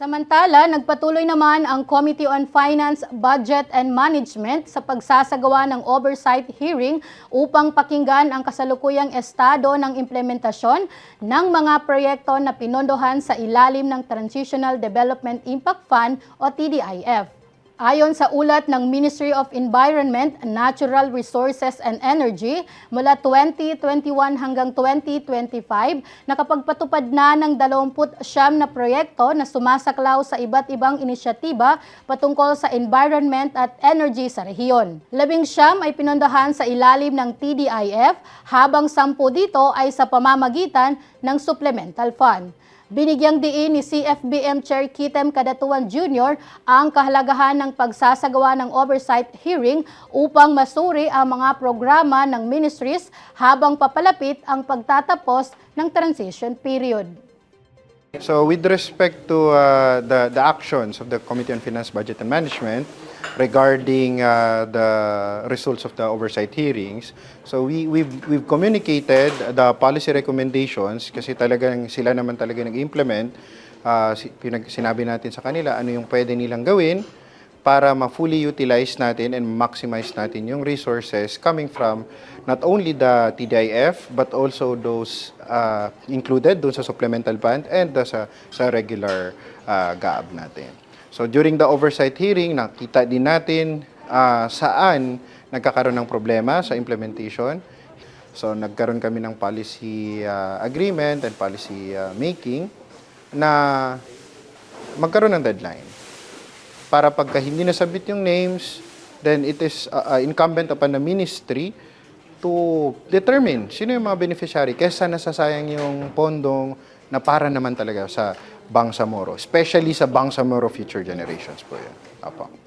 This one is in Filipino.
Samantala, nagpatuloy naman ang Committee on Finance, Budget and Management sa pagsasagawa ng oversight hearing upang pakinggan ang kasalukuyang estado ng implementasyon ng mga proyekto na pinondohan sa ilalim ng Transitional Development Impact Fund o TDIF. Ayon sa ulat ng Ministry of Environment, Natural Resources and Energy, mula 2021 hanggang 2025, nakapagpatupad na ng 29 na proyekto na sumasaklaw sa iba't ibang inisyatiba patungkol sa environment at energy sa rehiyon. Labing siyam ay pinondahan sa ilalim ng TDIF, habang sampu dito ay sa pamamagitan ng supplemental fund. Binigyang diin ni CFBM Chair Kitem Kadatuan Jr. ang kahalagahan ng pagsasagawa ng oversight hearing upang masuri ang mga programa ng ministries habang papalapit ang pagtatapos ng transition period. So with respect to uh, the, the actions of the Committee on Finance, Budget and Management regarding uh, the results of the oversight hearings, so we, we've, we've communicated the policy recommendations kasi talagang sila naman talaga nag-implement. Uh, sinabi natin sa kanila ano yung pwede nilang gawin para ma-fully utilize natin and maximize natin yung resources coming from not only the TDIF but also those uh, included doon sa supplemental fund and the, sa, sa regular uh, GAAB natin. So during the oversight hearing, nakita din natin uh, saan nagkakaroon ng problema sa implementation. So nagkaroon kami ng policy uh, agreement and policy uh, making na magkaroon ng deadline para pagka hindi nasabit yung names, then it is uh, uh, incumbent upon the ministry to determine sino yung mga beneficiary kesa nasasayang yung pondong na para naman talaga sa Bangsamoro, especially sa Bangsamoro Future Generations po yun. Apo.